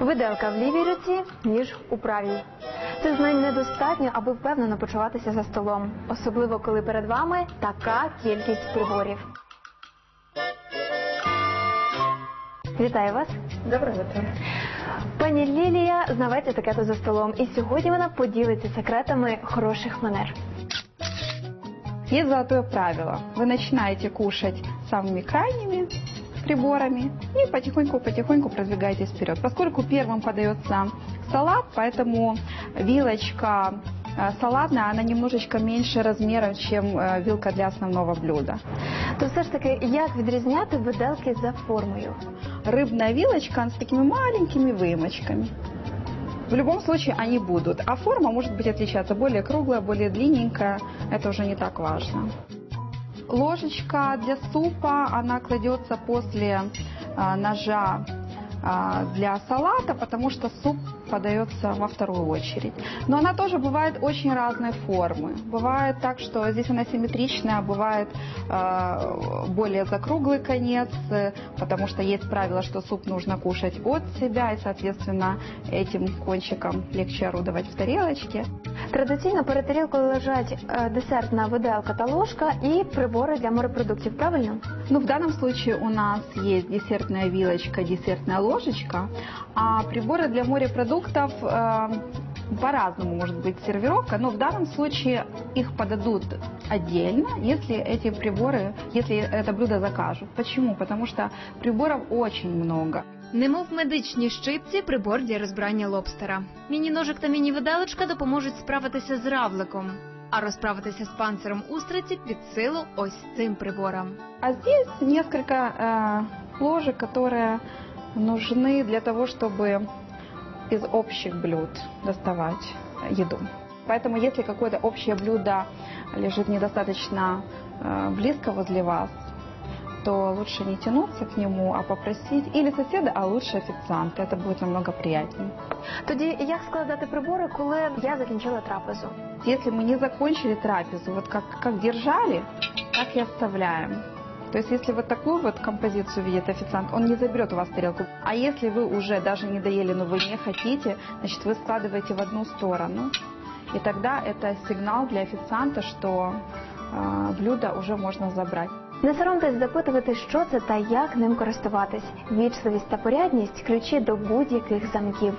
Виделка в лівій руці, ніж у правій. Цих знань недостатньо, аби впевнено почуватися за столом, особливо коли перед вами така кількість приборів. Вітаю вас! Доброе утро. Пані Лілія знавець етикету за столом, і сьогодні вона поділиться секретами хороших манер. Есть золотое правило. Вы начинаете кушать самыми крайними приборами и потихоньку-потихоньку продвигаетесь вперед. Поскольку первым подается салат, поэтому вилочка э, салатная, она немножечко меньше размером, чем э, вилка для основного блюда. То все ж таки, як відрізняти виделки за формою? Рыбная вилочка она с такими маленькими выемочками. В любом случае они будут, а форма может быть отличаться более круглая, более длинненькая, это уже не так важно. Ложечка для супа, она кладется после а, ножа а, для салата, потому что суп подается во вторую очередь. Но она тоже бывает очень разной формы. Бывает так, что здесь она симметричная, бывает э, более закруглый конец, потому что есть правило, что суп нужно кушать от себя, и, соответственно, этим кончиком легче орудовать в тарелочке. Традиційно перед тарілкою лежать е, десертна виделка та ложка і прибори для морепродуктів. Правильно? Ну, в данном случае у нас есть десертная вилочка, десертная ложечка, а приборы для морепродуктов э, по-разному может быть сервировка, но в данном случае их подадут отдельно, если эти приборы, если это блюдо закажут. Почему? Потому что приборов очень много. Немов медичні щипці, прибор для розбирання лобстера. Міні-ножик та міні-виделочка допоможуть справитися з равликом. А розправитися з панциром устриці під силу ось цим приборам. А здесь несколько э, ложек, которые нужны для того, чтобы из общих блюд доставать еду. Поэтому если какое-то общее блюдо лежит недостаточно э, близко возле вас, то лучше не тянуться к нему, а попросить или соседа, а лучше официанта. Это будет намного приятнее. Тоді як складати прибори, коли я закінчила трапезу? Если мы не закончили трапезу, вот как, как держали, так и оставляем. То есть, если вот такую вот композицию видит официант, он не заберет у вас тарелку. А если вы уже даже не доели, но вы не хотите, значит, вы складываете в одну сторону. И тогда это сигнал для официанта, что э, блюдо уже можно забрать. Не соромтесь запитувати, що це та як ним користуватись. Вічливість та порядність ключі до будь-яких замків.